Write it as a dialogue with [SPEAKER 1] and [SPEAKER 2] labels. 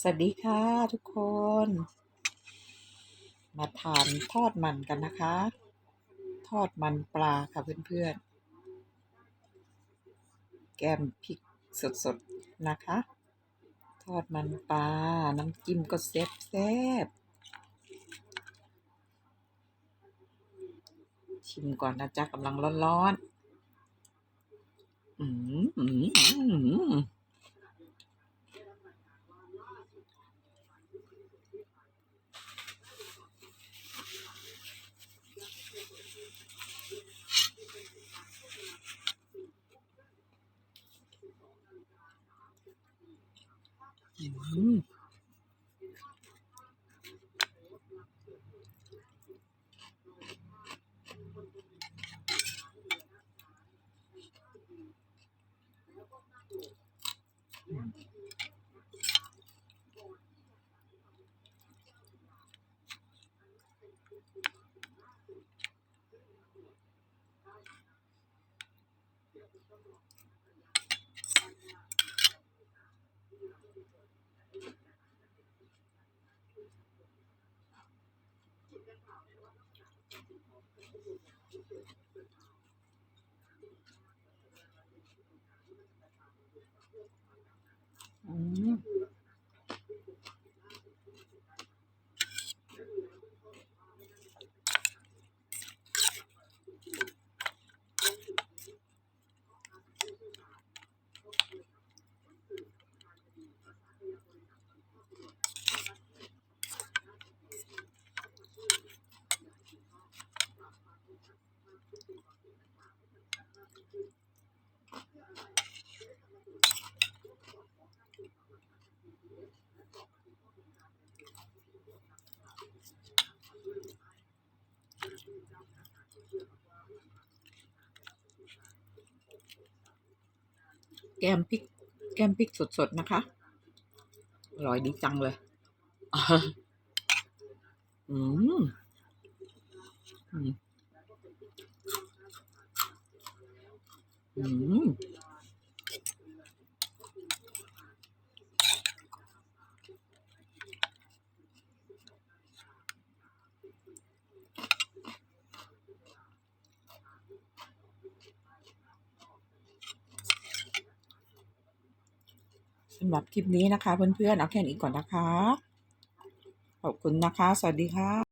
[SPEAKER 1] สวัสดีค่ะทุกคน มาทานทอดมันกันนะคะ ทอดมันปลาค่ะเพื่อนๆ แกมพริกสดๆ นะคะ ทอดมันปลา น้ำจิ้มก็แซ่บแซ่บชิมก่อนนะจ๊ะกำลังร้อนๆ อืมอืมอืม อืม อืม กมพริก แกมพริกสดๆนะคะ อร่อยดีจังเลย อืมอืมอืมำหรับคลิปนี้นะคะเพื่อนๆเอาแค่นี้ก่อนนะคะ ขอบคุณนะคะ สวัสดีค่ะ